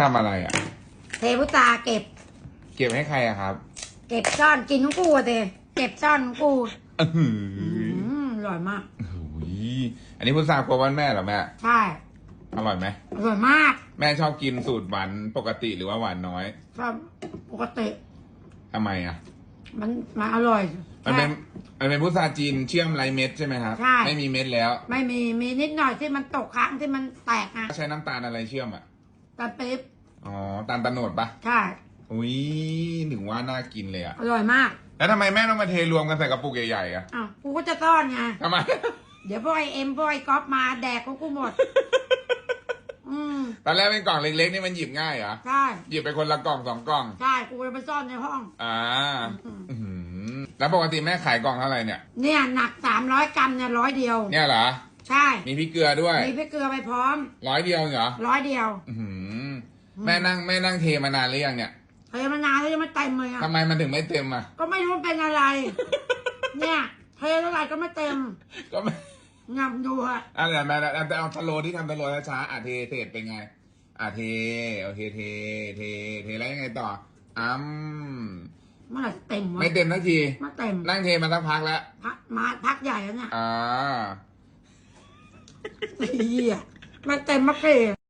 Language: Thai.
ทำอะไรอะ เทพุตราเก็บ เก็บให้ใครอะครับเก็บซ่อนกินของกูอะเตเก็บซ่อนของกูอื้อหือือมอร่อยมากหูยอันนี้พุทราครัววันแม่เหรอแม่ ใช่อร่อยไหม อร่อยมากแม่ชอบกินสูตรหวานปกติหรือว่าหวานน้อยชอบปกติทำไมอะ มันมันอร่อยมันเป็น ใช่ มันเป็นพุทราจีนเชื่อมไรเม็ดใช่ไหมครับ ใช่ ไม่มีเม็ดแล้ว ไม่มีมีนิดหน่อยที่มันตกค้างที่มันแตกอะใช้น้ำตาลอะไรเชื่อมอะ ตะปิ๊บอ๋อตาลตะโนดปะใช่ อุ้ยถึงว่าน่ากินเลยอะอร่อยมากแล้วทำไมแม่ต้องมาเทรวมกันใส่กระปุกใหญ่ๆอะอ้าวกูก็จะซ่อนไง ทำไม เดี๋ยวพวกไอเอ็มพวกไอก๊อฟมาแดกของกูหมด อืมตอนแรกเป็นกล่องเล็กๆนี่มันหยิบง่ายเหรอ ใช่ หยิบไปคนละกล่องสองกล่อง ใช่ กูจะไปซ่อนในห้อง อ่าอืมอื้อหือแล้วปกติแม่ขายกล่องเท่าไหร่เนี่ย เนี่ยหนักสามร้อยกรัมเนี่ยร้อยเดียว เนี่ยเหรอ ใช่ มีพริกเกลือด้วย มีพริกเกลือไปพร้อม ร้อยเดียวเหรอ ร้อยเดียว อื้อหือ แม่นั่งแม่นั่งเทมานานหรือยังเนี่ยเทมานานแล้วยังไม่เต็มเลยอะทำไมมันถึงไม่เต็มอะ ก็ไม่รู้มันเป็นอะไร เนี่ยเทเท่าไหร่ก็ไม่เต็ม ก็ไม่งับดูอะอะเดี๋ยวแม่เอาเอาทะโลที่ทำทะโลช้าๆอะเทเทเป็นไงอะเทโอเคเทเทเทแล้วยังไงต่ออ้ำเมื่อไหร่จะเต็มวะไม่เต็มทักทีไม่เต็มนั่งเทมาสักพักแล้วพักมาพักใหญ่แล้วเนี่ยอ่าเหี้ยไม่เต็มมาเก